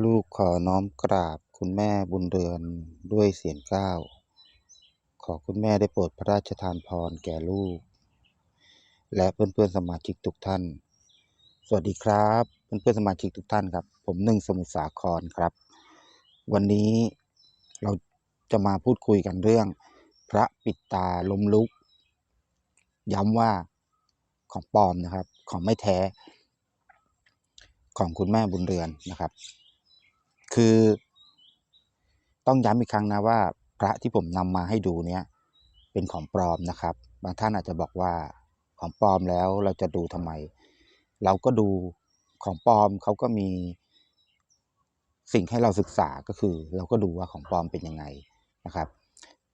ลูกขอน้อมกราบคุณแม่บุญเรือนด้วยเสียงก้าวขอคุณแม่ได้โปรดพระราชทานพรแก่ลูก และเพื่อนๆสมาชิกทุกท่าน สวัสดีครับเพื่อนๆสมาชิกทุกท่านครับ ผมหนึ่งสมุทรสาครครับ วันนี้เราจะมาพูดคุยกันเรื่อง พระปิดตาล้มลุก ย้ำว่าของปลอมนะครับ ของไม่แท้ ของคุณแม่บุญเรือนนะครับ คือ ต้องย้ำอีกครั้งนะว่า พระที่ผมนำมาให้ดูเนี่ยเป็นของปลอมนะครับ บางท่านอาจจะบอกว่าของปลอมแล้วเราจะดูทำไม เราก็ดูของปลอมเขาก็มีสิ่งให้เราศึกษาก็คือ เราก็ดูว่าของปลอมเป็นยังไงนะครับ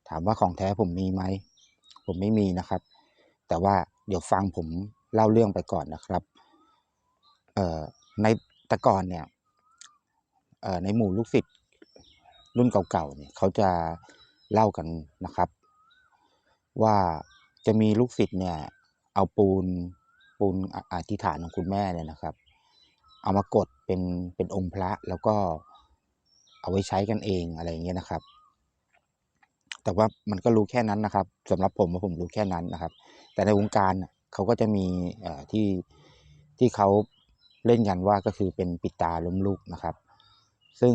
ถามว่าของแท้ผมมีไหมผมไม่มีนะครับ แต่ว่าเดี๋ยวฟังผมเล่าเรื่องไปก่อนนะครับเอ่อในแต่ก่อนเนี่ย ในหมู่ลูกศิษย์รุ่นเก่าๆเนี่ยเขาจะเล่ากันนะครับ ว่าจะมีลูกศิษย์เนี่ยเอาปูนปูนออธิษฐานของคุณแม่เนี่ยนะครับ เอามากดเป็นเป็นองค์พระแล้วก็เอาไว้ใช้กันเองอะไรอย่างเงี้ยนะครับ แต่ว่ามันก็รู้แค่นั้นนะครับสำหรับผมว่าผมรู้แค่นั้นนะครับ แต่ในวงการเขาก็จะมีที่ที่เขาเล่นกันว่าก็คือเป็นปิดตาล้มลุกนะครับ ซึ่ง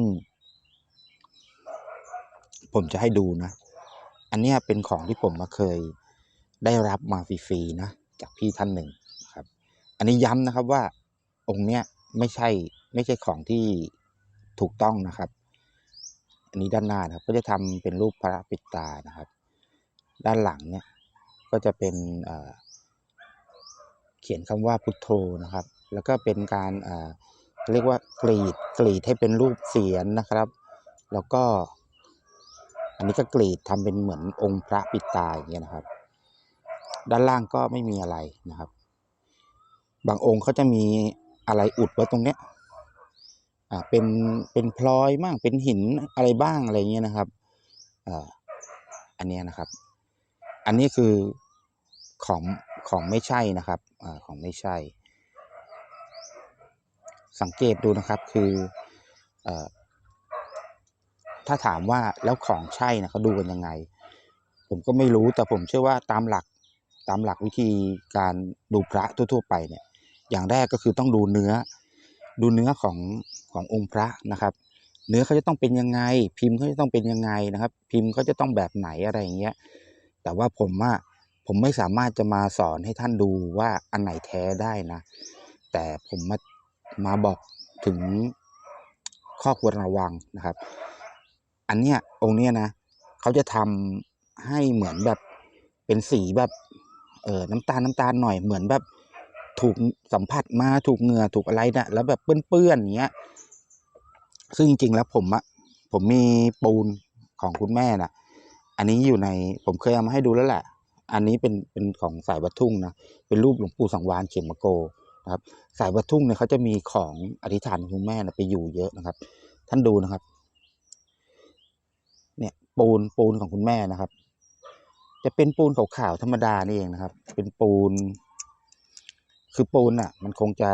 ผมจะให้ดูนะ อันนี้เป็นของที่ผมมาเคยได้รับมาฟรีๆนะ จากพี่ท่านหนึ่งครับ อันนี้ย้ำนะครับว่าองค์เนี้ยไม่ใช่ไม่ใช่ของที่ถูกต้องนะครับ อันนี้ด้านหน้านะครับก็จะทำเป็นรูปพระปิดตานะครับ ด้านหลังเนี่ยก็จะเป็นเอ่อเขียนคำว่าพุทโธนะครับ แล้วก็เป็นการ เรียกว่ากรีดกรีดให้เป็นรูปเสียนนะครับ แล้วก็ อันนี้ก็กรีดทำเป็นเหมือนองค์พระปิดตาอย่างเงี้ยนะครับ ด้านล่างก็ไม่มีอะไรนะครับ บางองค์เขาจะมีอะไรอุดไว้ตรงเนี้ยอ่าเป็นเป็นพลอยบ้างเป็นหินอะไรบ้างอะไรเงี้ยนะครับอ่าอันเนี้ยนะครับ อันนี้คือของของไม่ใช่นะครับอ่าของไม่ใช่ สังเกตดูนะครับคืออถ้าถามว่าแล้วของใช่นะเขาดูกันยังไง ผมก็ไม่รู้แต่ผมเชื่อว่าตามหลักตามหลักวิธีการดูพระทั่ว ๆ ไปเนี่ยอย่างแรกก็คือต้องดูเนื้อ ดูเนื้อของขององค์พระนะครับ เนื้อเขาจะต้องเป็นยังไง พิมพ์เขาจะต้องเป็นยังไงนะครับ พิมพ์เขาจะต้องแบบไหนอะไรอย่างเงี้ยแต่ว่าผมอะผมไม่สามารถจะมาสอนให้ท่านดูว่าอันไหนแท้ได้นะ แต่ผมมา มาบอกถึงข้อควรระวังนะครับ อันเนี้ยองค์เนี้ยนะเขาจะทำให้เหมือนแบบเป็นสีแบบเออน้ำตาลน้ำตาลหน่อยเหมือนแบบถูกสัมผัสมาถูกเหงื่อถูกอะไรนะแล้วแบบเปื้อนๆอย่างเงี้ย ซึ่งจริงๆแล้วผมอะผมมีปูนของคุณแม่น่ะ อันนี้อยู่ในผมเคยเอามาให้ดูแล้วแหละ อันนี้เป็นเป็นของสายวัดทุ่งนะเป็นรูปหลวงปู่สังวานเขมโก นะครับสายวัดทุ่งเนี่ยเขาจะมีของอธิษฐานคุณแม่นะไปอยู่เยอะนะครับ ท่านดูนะครับ เนี่ยปูนปูนของคุณแม่นะครับ จะเป็นปูนขาวๆธรรมดานี่เองนะครับ เป็นปูน คือปูนอะ มันคงจะ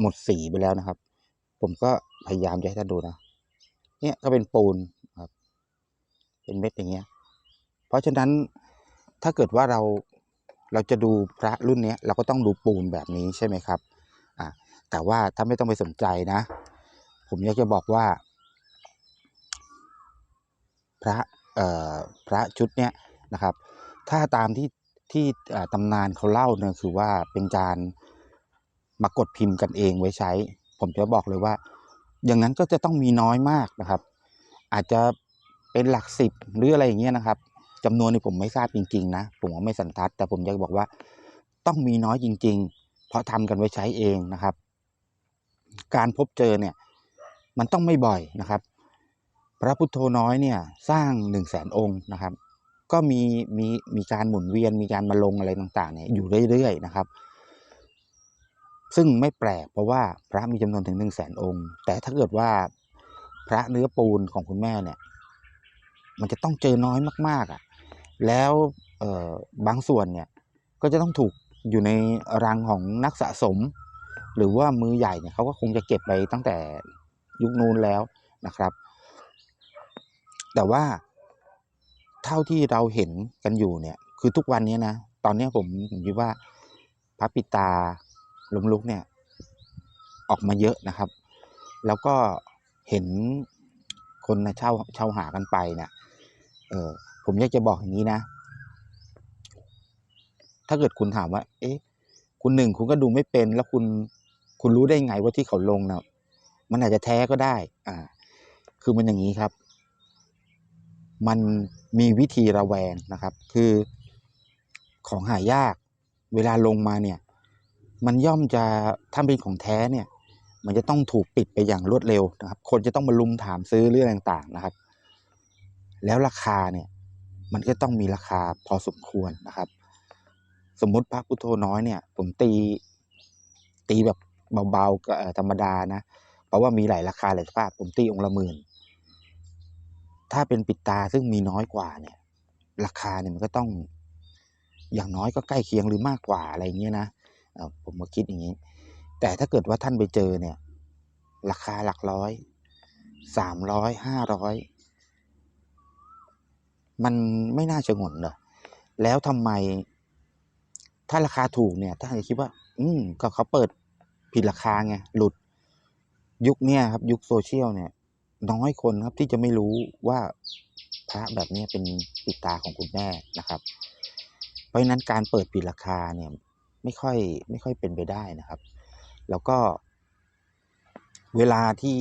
หมดสีไปแล้วนะครับ ผมก็พยายามจะให้ท่านดูนะเนี่ยก็เป็นปูนครับ เป็นเม็ดอย่างเงี้ย เพราะฉะนั้นถ้าเกิดว่าเรา เราจะดูพระรุ่นนี้เราก็ต้องดูปูนแบบนี้ใช่ไหมครับอ่าแต่ว่าถ้าไม่ต้องไปสนใจนะ ผมอยากจะบอกว่า พระเอ่อพระชุดเนี้ยนะครับ ถ้าตามที่ที่ตำนานเขาเล่าเนี่ยคือว่าเป็นการมากดพิมพ์กันเองไว้ใช้ ผมจะบอกเลยว่า อย่างนั้นก็จะต้องมีน้อยมากนะครับ อาจจะเป็นหลักสิบหรืออะไรอย่างเงี้ยนะครับ จำนวนนี่ผมไม่ทราบจริง ๆ นะ ผมก็ไม่สันทัด แต่ผมอยากบอกว่าต้องมีน้อยจริง ๆ เพราะทำกันไว้ใช้เองนะครับ การพบเจอเนี่ย มันต้องไม่บ่อยนะครับ พระพุทโธน้อยเนี่ย สร้างหนึ่งแสนองค์นะครับ ก็มีมีมีการหมุนเวียนมีการมาลงอะไรต่างๆเนี่ยอยู่เรื่อยๆนะครับ ซึ่งไม่แปลกเพราะว่าพระมีจำนวนถึงหนึ่งแสนองค์ แต่ถ้าเกิดว่าพระเนื้อปูนของคุณแม่เนี่ยมันจะต้องเจอน้อยมากๆอะ แล้วบางส่วนเนี่ยก็จะต้องถูกอยู่ในรังของนักสะสม หรือว่ามือใหญ่เนี่ยเขาก็คงจะเก็บไปตั้งแต่ยุคนู้นแล้วนะครับ แต่ว่าเท่าที่เราเห็นกันอยู่เนี่ยคือทุกวันนี้นะตอนนี้ผมผมคิดว่าพระปิตาลมลุกเนี่ยออกมาเยอะนะครับ แล้วก็เห็นคนนะเช่าเช่าหากันไปเนี่ยเออ ผมอยากจะบอกอย่างนี้นะ ถ้าเกิดคุณถามว่า เอ๊ะ คุณหนึ่งคุณก็ดูไม่เป็น แล้วคุณคุณรู้ได้ไงว่าที่เขาลงนะมันอาจจะแท้ก็ได้ อ่า คือมันอย่างนี้ครับ มันมีวิธีระแวงนะครับ คือของหายาก เวลาลงมาเนี่ย มันย่อมจะถ้าเป็นของแท้เนี่ย มันจะต้องถูกปิดไปอย่างรวดเร็วนะครับ คนจะต้องมาลุมถามซื้อเรื่องต่าง ๆ นะครับ แล้วราคาเนี่ย มันก็ต้องมีราคาพอสมควรนะครับ สมมุติพระพุทโธน้อยเนี่ย ผมตีตีแบบเบาๆก็ธรรมดานะ เพราะว่ามีหลายราคาหลายสภาพ ผมตีองค์ละหมื่น ถ้าเป็นปิดตาซึ่งมีน้อยกว่าเนี่ย ราคาเนี่ยมันก็ต้องอย่างน้อยก็ใกล้เคียงหรือมากกว่าอะไรเงี้ยนะผมก็คิดอย่างนี้ แต่ถ้าเกิดว่าท่านไปเจอเนี่ย ราคาหลักร้อยสามร้อยห้าร้อย มันไม่น่าจะงนเหรอแล้วทำไม ถ้าราคาถูกเนี่ยท่านจะคิดว่า อืมก็เขาเปิดผิดราคาไงหลุดยุคเนี้ยครับ ยุคโซเชียลเนี่ย น้อยคนครับที่จะไม่รู้ว่าพระแบบนี้เป็นปิดตาของคุณแม่นะครับ เพราะฉะนั้นการเปิดปิดราคาเนี่ยไม่ค่อยไม่ค่อยเป็นไปได้นะครับ แล้วก็ เวลาที่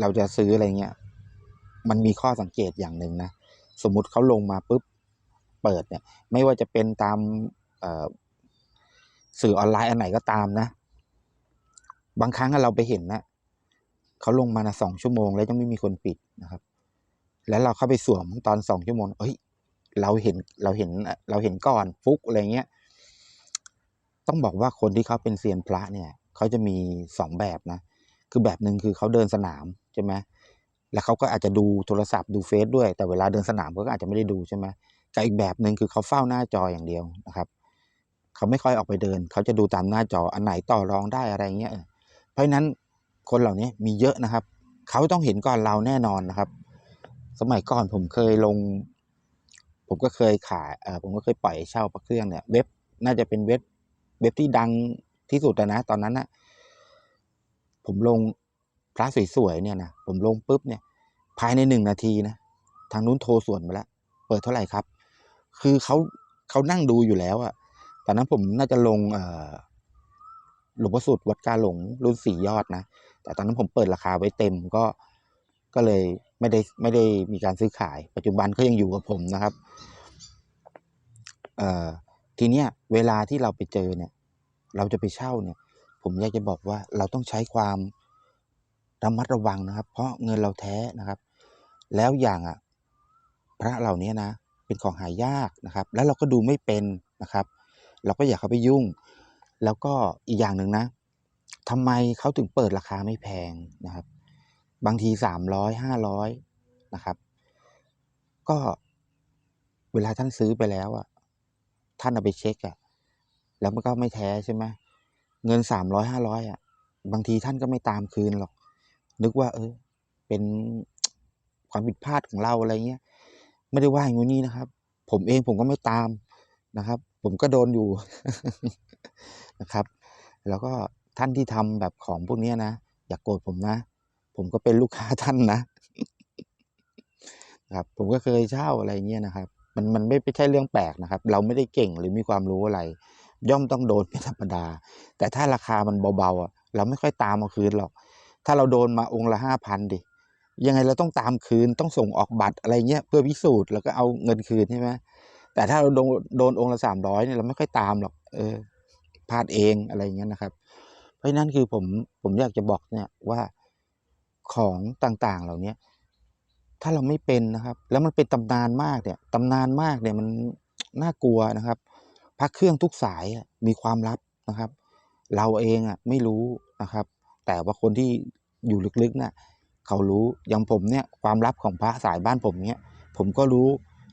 เราจะซื้ออะไรเงี้ย มันมีข้อสังเกตอย่างหนึ่งนะ สมมุติเขาลงมาปุ๊บเปิดเนี่ย ไม่ว่าจะเป็นตามสื่อออนไลน์อันไหนก็ตามนะ บางครั้งเราไปเห็นนะเขาลงมานะสองชั่วโมง แล้วยังไม่มีคนปิดนะครับ แล้วเราเข้าไปสวมตอนสองชั่วโมงเฮ้ยเราเห็นเราเห็นเราเห็นก่อนฟุกอะไรเงี้ย ต้องบอกว่าคนที่เขาเป็นเซียนพระเนี่ยเขาจะมีสองแบบนะ คือแบบหนึ่งคือเขาเดินสนามใช่ไหม แล้วเขาก็อาจจะดูโทรศัพท์ดูเฟซด้วย แต่เวลาเดินสนามเขาก็อาจจะไม่ได้ดูใช่ไหมกับอีกแบบหนึ่งคือเขาเฝ้าหน้าจออย่างเดียวนะครับเขาไม่ค่อยออกไปเดิน เขาจะดูตามหน้าจออันไหนต่อรองได้อะไรเงี้ยเพราะฉะนั้นคนเหล่านี้มีเยอะนะครับ เขาต้องเห็นก่อนเราแน่นอนนะครับ สมัยก่อนผมเคยลง ผมก็เคยขายเออผมก็เคยปล่อยเช่าพระเครื่องเนี่ย เว็บน่าจะเป็นเว็บเว็บที่ดังที่สุดนะตอนนั้นนะผมลง พระสวยๆเนี่ยนะผมลงปุ๊บเนี่ยภายในหนึ่งนาทีนะทางนู้นโทรส่วนมาแล้วเปิดเท่าไหร่ครับ คือเขาเขานั่งดูอยู่แล้วอะตอนนั้นผมน่าจะลงเอ่อหลวงพ่อสุดวัดกาหลงรุ่นสี่ยอดนะ แต่ตอนนั้นผมเปิดราคาไว้เต็มก็ก็เลยไม่ได้ไม่ได้มีการซื้อขาย ปัจจุบันก็ยังอยู่กับผมนะครับเอ่อทีเนี้ยเวลาที่เราไปเจอเนี่ย เราจะไปเช่าเนี่ย ผมอยากจะบอกว่าเราต้องใช้ความ ระมัดระวังนะครับ เพราะเงินเราแท้นะครับ แล้วอย่างอะพระเหล่านี้นะเป็นของหายากนะครับ แล้วเราก็ดูไม่เป็นนะครับ เราก็อยากเข้าไปยุ่ง แล้วก็อีกอย่างหนึ่งนะทำไมเขาถึงเปิดราคาไม่แพงนะครับ บางทีสามร้อยห้าร้อยนะครับ ก็เวลาท่านซื้อไปแล้วอะท่านเอาไปเช็คอะแล้วมันก็ไม่แท้ใช่ไหมเงินสามร้อยห้าร้อยอะบางทีท่านก็ไม่ตามคืนหรอก นึกว่า เออ เป็นความผิดพลาดของเราอะไรเงี้ย ไม่ได้ว่าอย่างนี้นะครับ ผมเองผมก็ไม่ตามนะครับ ผมก็โดนอยู่นะครับ แล้วก็ท่านที่ทำแบบของพวกนี้นะอย่ากโกรธผมนะ ผมก็เป็นลูกค้าท่านนะครับ ผมก็เคยเช่าอะไรเงี้ยนะครับ มันมันไม่ไม่ใช่เรื่องแปลกนะครับ เราไม่ได้เก่งหรือมีความรู้อะไร ย่อมต้องโดนเป็นธรรมดา แต่ถ้าราคามันเบาๆอะเราไม่ค่อยตามเอาคืนหรอก ถ้าเราโดนมาองค์ละห้าพันดิยังไงเราต้องตามคืนต้องส่งออกบัตรอะไรเงี้ยเพื่อพิสูจน์แล้วก็เอาเงินคืนใช่ไหมแต่ถ้าเราโดนโดนองค์ละสามร้อยเนี่ยเราไม่ค่อยตามหรอกเออพลาดเองอะไรเงี้ยนะครับ เพราะนั้นคือผมผมอยากจะบอกเนี่ยว่าของต่างๆเหล่านี้ถ้าเราไม่เป็นนะครับ แล้วมันเป็นตำนานมากเนี่ยตำนานมากเนี่ยมันน่ากลัวนะครับพระเครื่องทุกสายมีความลับนะครับ เราเองอะไม่รู้นะครับ แต่ว่าคนที่ อยู่ลึกๆน่ะเขารู้อย่างผมเนี่ยความลับของพระสายบ้านผมเนี่ยผมก็รู้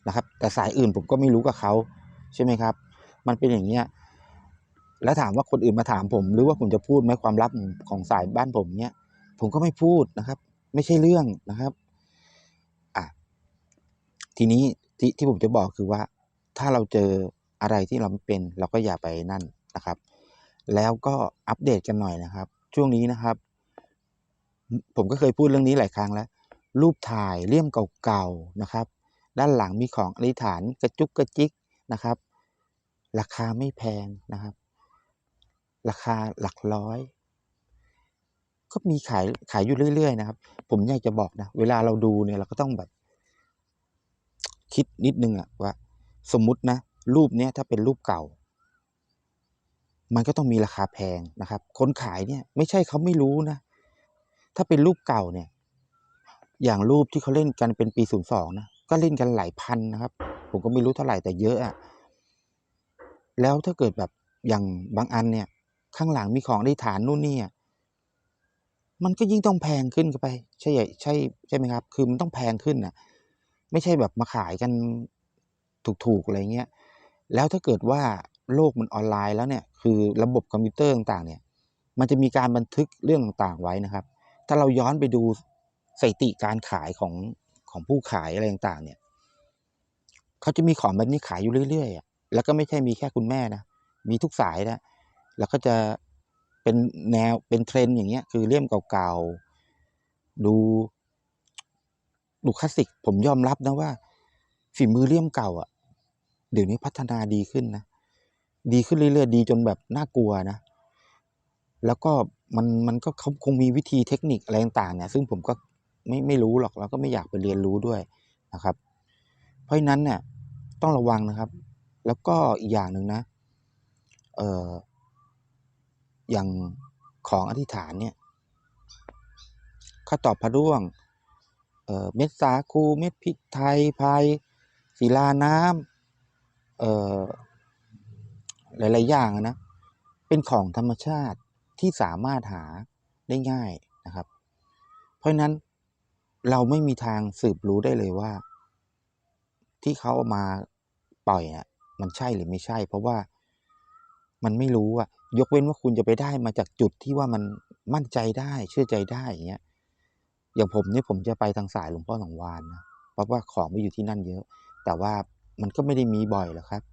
นะครับ แต่สายอื่นผมก็ไม่รู้กับเขาใช่ไหมครับ มันเป็นอย่างเงี้ยแล้วถามว่าคนอื่นมาถามผม หรือว่าผมจะพูดไหมความลับของสายบ้านผมเนี่ยผมก็ไม่พูดนะครับ ไม่ใช่เรื่องนะครับอะทีนี้ที่ที่ผมจะบอกคือว่า ถ้าเราเจออะไรที่เราไม่เป็น เราก็อย่าไปนั่นนะครับ แล้วก็อัปเดตกันหน่อยนะครับ ช่วงนี้นะครับ ผมก็เคยพูดเรื่องนี้หลายครั้งแล้ว รูปถ่ายเลี่ยมเก่าๆนะครับ ด้านหลังมีของอธิษฐานกระจุกกระจิกนะครับ ราคาไม่แพงนะครับ ราคาหลักร้อย ก็มีขายขายอยู่เรื่อย ๆ นะครับ ผมอยากจะบอกนะ เวลาเราดูเนี่ยเราก็ต้องแบบ คิดนิดนึงอะว่า สมมุตินะ รูปเนี้ยถ้าเป็นรูปเก่ามันก็ต้องมีราคาแพงนะครับ คนขายเนี่ยไม่ใช่เขาไม่รู้นะ ถ้าเป็นรูปเก่าเนี่ย อย่างรูปที่เขาเล่นกันเป็นปีศูนย์สองนะก็เล่นกันหลายพันนะครับ ผมก็ไม่รู้เท่าไหร่แต่เยอะอะแล้วถ้าเกิดแบบอย่างบางอันเนี่ย ข้างหลังมีของอธิษฐานนู่นนี่มันก็ยิ่งต้องแพงขึ้นไป ใช่ใช่ใช่ไหมครับ คือมันต้องแพงขึ้นน่ะไม่ใช่แบบมาขายกันถูกๆอะไรเงี้ยแล้วถ้าเกิดว่าโลกมันออนไลน์แล้วเนี่ย คือระบบคอมพิวเตอร์ต่างๆเนี่ย มันจะมีการบันทึกเรื่องต่างๆไว้นะครับ ถ้าเราย้อนไปดูสถิติการขายของของผู้ขายอะไรต่างๆ เนี่ยเขาจะมีของแบบนี้ขายอยู่เรื่อยๆแล้วก็ไม่ใช่มีแค่คุณแม่นะมีทุกสายนะแล้วก็จะเป็นแนวเป็นเทรนอย่างเงี้ย คือเลี่ยมเก่าๆดูดูคลาสสิกผมยอมรับนะว่า ฝีมือเลี่ยมเก่าอะ เดี๋ยวนี้พัฒนาดีขึ้นนะดีขึ้นเรื่อยๆดีจนแบบน่ากลัวนะแล้วก็ มันมันก็เขาคงมีวิธีเทคนิคอะไรต่างๆเนี่ยซึ่งผมก็ไม่ไม่รู้หรอกแล้วก็ไม่อยากไปเรียนรู้ด้วยนะครับ เพราะฉะนั้นเนี่ยต้องระวังนะครับ แล้วก็อีกอย่างหนึ่งนะเอ่ออย่างของอธิษฐานเนี่ยข้าตอกพระร่วงเอ่อเม็ดสาคูเม็ดพริกไทยพายศิลาน้ำเอ่อหลาย ๆ อย่างนะ เป็นของธรรมชาติ ที่สามารถหาได้ง่ายนะครับ เพราะฉะนั้นเราไม่มีทางสืบรู้ได้เลยว่า ที่เขาเอามาปล่อยอะมันใช่หรือไม่ใช่ เพราะว่ามันไม่รู้อะยกเว้นว่าคุณจะไปได้มาจากจุดที่ว่ามันมั่นใจได้เชื่อใจได้อย่างเงี้ยอย่างผมเนี่ยผมจะไปทางสายหลวงพ่อสังวาลนะเพราะว่าของไมันอยู่ที่นั่นเยอะ แต่ว่ามันก็ไม่ได้มีบ่อยหรอกครับ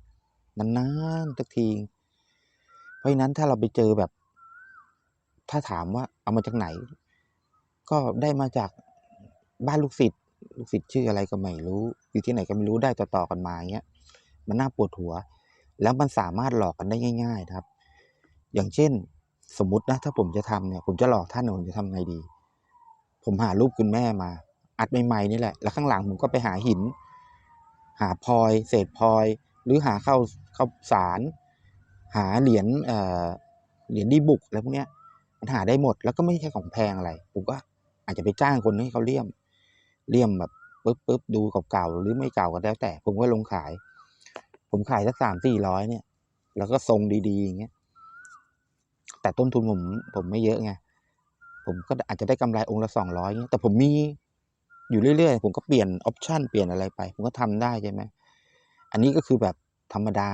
นานๆสักทีเพราะฉะนั้นถ้าเราไปเจอแบบ ถ้าถามว่าเอามาจากไหน ก็ได้มาจากบ้านลูกศิษย์ลูกศิษย์ชื่ออะไรก็ไม่รู้ อยู่ที่ไหนก็ไม่รู้ได้ต่อๆกันมาอย่างเงี้ยมันน่าปวดหัว แล้วมันสามารถหลอกกันได้ง่าย ๆ นะครับ อย่างเช่น สมมตินะถ้าผมจะทำเนี่ยผมจะหลอกท่านเนี่ยผมจะทำไงดี ผมหารูปคุณแม่มา อัดใหม่ๆนี่แหละ แล้วข้างหลังผมก็ไปหาหิน หาพลอยเศษพลอย หรือหาเข้าวข้าสาร หาเหรียญเอ่อเหรียญดีบุกอะไรพวกเนี้ย มันหาได้หมด แล้วก็ไม่ใช่ของแพงอะไร ผมก็อาจจะไปจ้างคนให้เขาเลี่ยม เลี่ยมแบบปึ๊บๆดูเก่าๆหรือไม่เก่าก็แล้วแต่ ผมก็ลงขาย ผมขายสัก300-400เนี่ย แล้วก็ทรงดีๆอย่างเงี้ย แต่ต้นทุนผมผมไม่เยอะไง ผมก็อาจจะได้กำไรองค์ละ200เงี้ย แต่ผมมีอยู่เรื่อยๆ ผมก็เปลี่ยนออปชันเปลี่ยนอะไรไป ผมก็ทำได้ใช่ไหม อันนี้ก็คือแบบธรรมดา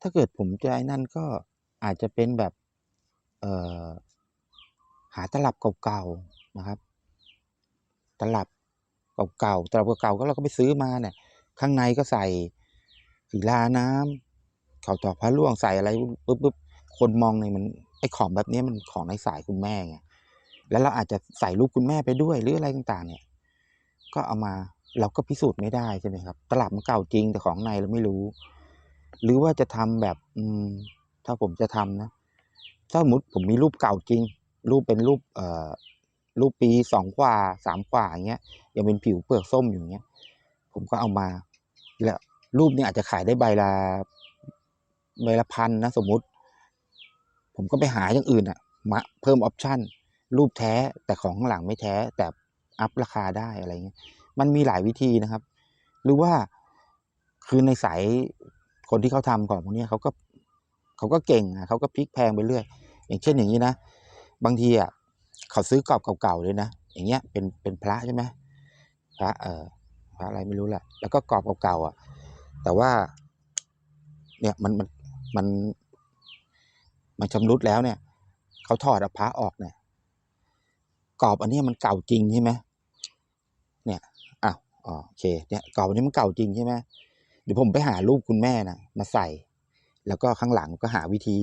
ถ้าเกิดผมจะไอ้นั่นก็อาจจะเป็นแบบ เอ่อ หาตลับเก่าๆนะครับ ตลับเก่าๆตลับเก่าๆก็เราก็ไปซื้อมาเนี่ย ข้างในก็ใส่ศิลาน้ำข้าตอกพระร่วงใส่อะไรปึ๊บๆคนมองเนี่ยมันไอ้ของแบบนี้มันของในสายคุณแม่ไงแล้วเราอาจจะใส่รูปคุณแม่ไปด้วยหรืออะไรต่างๆ เนี่ย ก็เอามาเราก็พิสูจน์ไม่ได้ใช่ไหมครับ ตลับมันเก่าจริงแต่ของในเราไม่รู้ หรือว่าจะทำแบบ อืม ถ้าผมจะทำนะถ้าสมมติผมมีรูปเก่าจริง รูปเป็นรูปเอ่อรูปปี2กว่า3กว่าอย่างเงี้ยยังเป็นผิวเปลือกส้มอยู่างเงี้ย ผมก็เอามาแล้วรูปเนี่ยอาจจะขายได้ใบละใบละ1,000นะสมมุติ ผมก็ไปหาอย่างอื่นอะมาเพิ่มออปชั่นรูปแท้แต่ของข้างหลังไม่แท้แต่อัปราคาได้อะไรเงี้ยมันมีหลายวิธีนะครับ หรือว่าคือในสายคนที่เขาทำของพวกเนี้ยเขาก็เขาก็เก่งอะเขาก็พลิกแพงไปเรื่อย อย่างเช่นอย่างงี้นะ บางทีอะเขาซื้อกรอบเก่าๆเลยนะอย่างเงี้ยเป็นเป็นพระใช่ไหมพระเอ่อพระอะไรไม่รู้แหละแล้วก็กรอบเก่าๆอะ แต่ว่า เนี่ยมันมันมันมันชำรุดแล้วเนี่ยเขาถอดอพระออกเนี่ยกรอบอันนี้มันเก่าจริงใช่ไหมเนี่ยอ้าวโอเคเนี่ยกรอบอันนี้มันเก่าจริงใช่ไหมเดี๋ยวผมไปหารูปคุณแม่นะมาใส่ แล้วก็ข้างหลังก็หาวิธี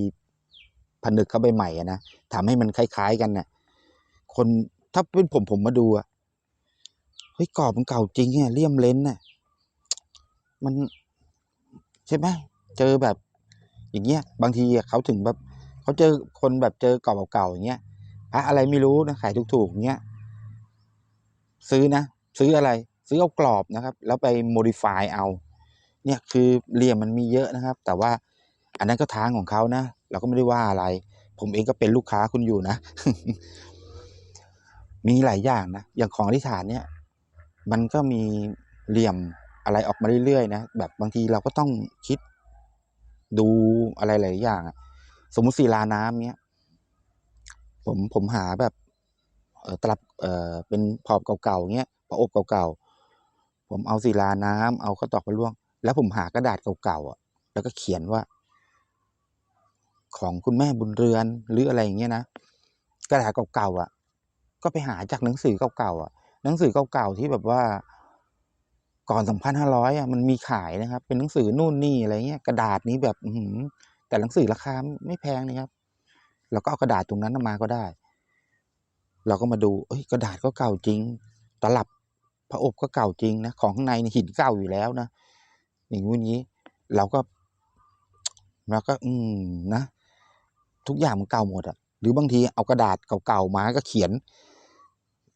ผนึกเข้าไปใหม่นะทำให้มันคล้าย ๆ กันเนี่ยคนถ้าเป็นผมผมมาดูอะเฮ้ยกรอบมันเก่าจริงเนี่ยเลี่ยมเลนส์น่ะ มัน ใช่ไหมเจอแบบ อย่างเงี้ย บางทีเขาถึงแบบเขาเจอคนแบบเจอกรอบเก่าๆอย่างเงี้ยพระอะไรไม่รู้นะขายถูกๆอย่างเงี้ยซื้อนะ ซื้ออะไร ซื้อเอากรอบนะครับ แล้วไป modify เอา เนี่ยคือเหลี่ยมมันมีเยอะนะครับ แต่ว่าอันนั้นก็ทางของเขานะ เราก็ไม่ได้ว่าอะไร ผมเองก็เป็นลูกค้าคุณอยู่นะ มีหลายอย่างนะ อย่างของอธิษฐานเนี่ย มันก็มีเหลี่ยมอะไรออกมาเรื่อยๆนะ แบบบางทีเราก็ต้องคิดดูอะไรหลายอย่างอะสมมุติศิลาน้ำเนี้ย ผมผมหาแบบเออตลับเออเป็นพอบเก่าๆเงี้ยพออบเก่าๆผมเอาศิลาน้ำเอาข้าวตอกไปล่วง แล้วผมหากระดาษเก่าๆอะ แล้วก็เขียนว่า ของคุณแม่บุญเรือนหรืออะไรอย่างเงี้ยนะกระดาษเก่าๆอะ ก็ไปหาจากหนังสือเก่าๆอะ หนังสือเก่าๆที่แบบว่า ก่อนสองพันห้าร้อยอะมันมีขายนะครับ เป็นหนังสือนู่นนี่อะไรเงี้ยกระดาษนี้แบบอืแต่หนังสือราคาไม่แพงนะครับเราก็เอากระดาษตรงนั้นมาก็ได้ เราก็มาดู เอ้ย กระดาษก็เก่าจริง ตลับพระอบก็เก่าจริงนะ ของข้างในหินเก่าอยู่แล้วนะ อย่างงู้นงี้ เราก็เราก็ อืม นะ ทุกอย่างมันเก่าหมดอะหรือบางทีเอากระดาษเก่าๆมาก็เขียน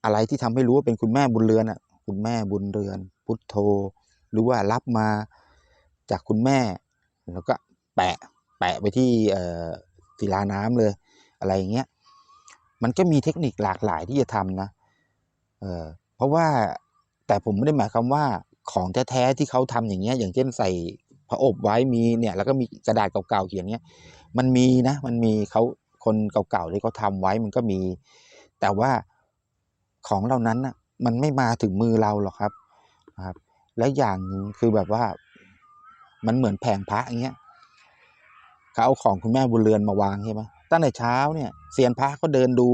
อะไรที่ทำให้รู้ว่าเป็นคุณแม่บุญเรือนอะคุณแม่บุญเรือน พุทโธ หรือว่ารับมาจากคุณแม่ แล้วก็แปะแปะไปที่เอ่อศิลาน้ำเลยอะไรอย่างเงี้ยมันก็มีเทคนิคหลากหลายที่จะทำนะเออเพราะว่าแต่ผมไม่ได้หมายความว่าของแท้ๆที่เขาทำอย่างเงี้ยอย่างเช่นใส่ พระอบไว้มีเนี่ยแล้วก็มีกระดาษเก่าๆเขียนเงี้ยมันมีนะ มันมีเขาคนเก่าๆที่เขาทำไว้มันก็มี แต่ว่าของเหล่านั้นน่ะมันไม่มาถึงมือเราหรอกครับครับ และอย่างหนึ่งคือแบบว่ามันเหมือนแผงพระอย่างเงี้ยเขาเอาของคุณแม่บุญเรือนมาวางใช่ไหมตั้งแต่เช้าเนี่ยเซียนพระก็เดินดู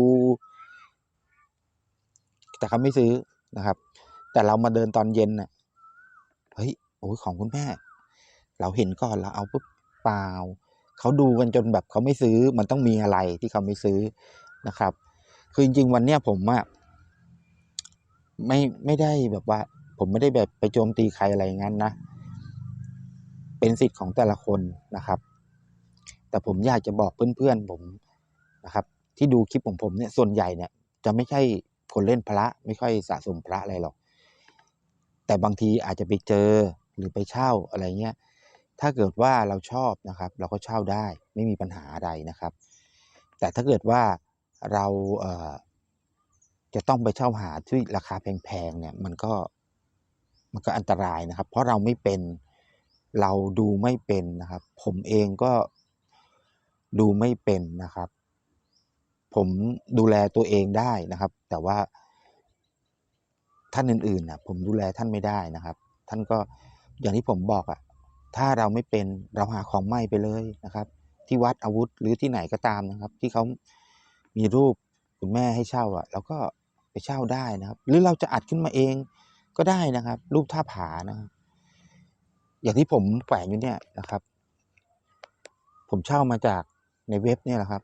แต่เขาไม่ซื้อนะครับ แต่เรามาเดินตอนเย็นน่ะเฮ้ยโอ้ยของคุณแม่ เราเห็นก่อนเราเอาปุ๊บเปล่าเขาดูกันจนแบบเขาไม่ซื้อมันต้องมีอะไรที่เขาไม่ซื้อนะครับ คือจริงๆวันเนี้ยผมอะไม่ไม่ได้แบบว่า ผมไม่ได้แบบไปโจมตีใครอะไรงั้นนะ เป็นสิทธิ์ของแต่ละคนนะครับ แต่ผมอยากจะบอกเพื่อนๆผมนะครับ ที่ดูคลิปของผมเนี่ยส่วนใหญ่เนี่ย จะไม่ใช่คนเล่นพระไม่ค่อยสะสมพระอะไรหรอกแต่บางทีอาจจะไปเจอหรือไปเช่าอะไรเงี้ย ถ้าเกิดว่าเราชอบนะครับ เราก็เช่าได้ไม่มีปัญหาอะไรนะครับ แต่ถ้าเกิดว่าเราเจะต้องไปเช่าหาที่ราคาแพงๆเนี่ยมันก็มันก็อันตรายนะครับ เพราะเราไม่เป็นเราดูไม่เป็นนะครับ ผมเองก็ดูไม่เป็นนะครับ ผมดูแลตัวเองได้นะครับ แต่ว่าท่านอื่นๆนะผมดูแลท่านไม่ได้นะครับ ท่านก็อย่างที่ผมบอกอะ ถ้าเราไม่เป็นเราหาของใหม่ไปเลยนะครับ ที่วัดอาวุธหรือที่ไหนก็ตามนะครับ ที่เขามีรูปคุณแม่ให้เช่าอะเราก็ไปเช่าได้นะครับ หรือเราจะอัดขึ้นมาเองก็ได้นะครับ รูปท่าผานะครับ อย่างที่ผมแฝงอยู่เนี่ยนะครับ ผมเช่ามาจากในเว็บเนี่ยแหละครับ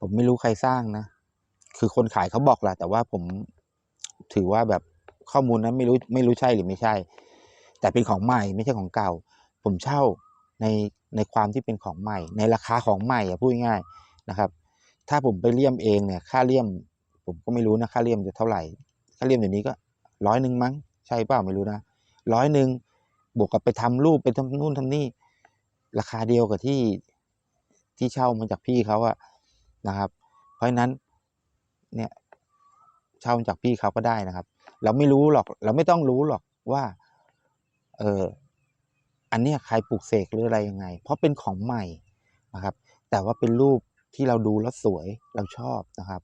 ผมไม่รู้ใครสร้างนะ คือคนขายเขาบอกแหละแต่ว่าผมถือว่าแบบข้อมูลนั้นไม่รู้ไม่รู้ใช่หรือไม่ใช่ แต่เป็นของใหม่ไม่ใช่ของเก่า ผมเช่าในในความที่เป็นของใหม่ ในราคาของใหม่อะพูดง่ายๆนะครับ ถ้าผมไปเลี่ยมเองเนี่ยค่าเลี่ยม ผมก็ไม่รู้นะค่าเลี่ยมจะเท่าไหร่ ค่าเลี่ยมเดี๋ยวนี้ก็ร้อยหนึ่งมั้งใช่เปล่าไม่รู้นะร้อยหนึ่งบวกกับไปทำรูปไปทำนู่นทำนี่ราคาเดียวกับที่ที่เช่ามาจากพี่เขาอะนะครับ เพราะฉะนั้นเนี่ยเช่าจากพี่เขาก็ได้นะครับ เราไม่รู้หรอก เราไม่ต้องรู้หรอกว่า เอออันเนี้ยใครปลูกเสกหรืออะไรยังไง เพราะเป็นของใหม่นะครับ แต่ว่าเป็นรูปที่เราดูแล้วสวยเราชอบนะครับ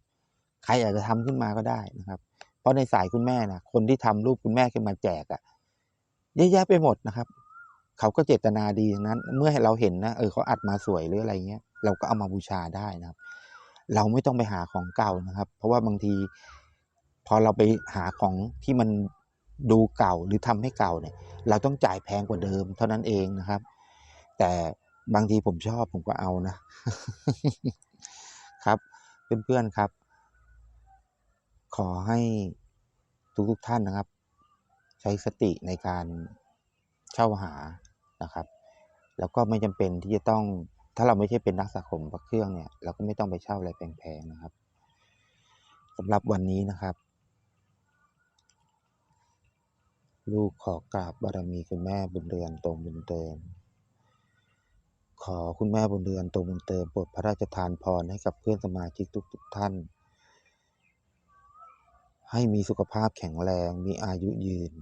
ใครอาจจะทำขึ้นมาก็ได้นะครับ เพราะในสายคุณแม่นะคนที่ทำรูปคุณแม่ขึ้นมาแจกอะเยอะแยะไปหมดนะครับ เขาก็เจตนาดีนั้น เมื่อเราเห็นนะเออเขาอัดมาสวยหรืออะไรเงี้ยเราก็เอามาบูชาได้นะครับ เราไม่ต้องไปหาของเก่านะครับ เพราะว่าบางที พอเราไปหาของที่มัน ดูเก่าหรือทำให้เก่าเนี่ย เราต้องจ่ายแพงกว่าเดิม เท่านั้นเองนะครับ แต่บางทีผมชอบผมก็เอานะ ครับ เพื่อนๆครับ ขอให้ทุกๆท่านนะครับ ใช้สติในการเช่าหานะครับ แล้วก็ไม่จำเป็นที่จะต้องถ้าเราไม่ใช่เป็นนักสะสมพระเครื่องเนี่ย เราก็ไม่ต้องไปเช่าอะไรแพงๆนะครับสำหรับวันนี้นะครับ ลูกขอกราบบารมีคุณแม่บุญเรือนตรงบุญเติม ขอคุณแม่บุญเรือนตรงบุญเติมโปรดพระราชทานพรให้กับเพื่อนสมาชิกทุกๆท่าน ให้มีสุขภาพแข็งแรงมีอายุยืน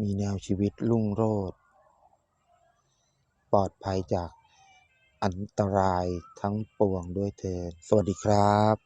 มีแนวชีวิตรุ่งโรจน์ปลอดภัยจากอันตรายทั้งปวงด้วยเถิดสวัสดีครับ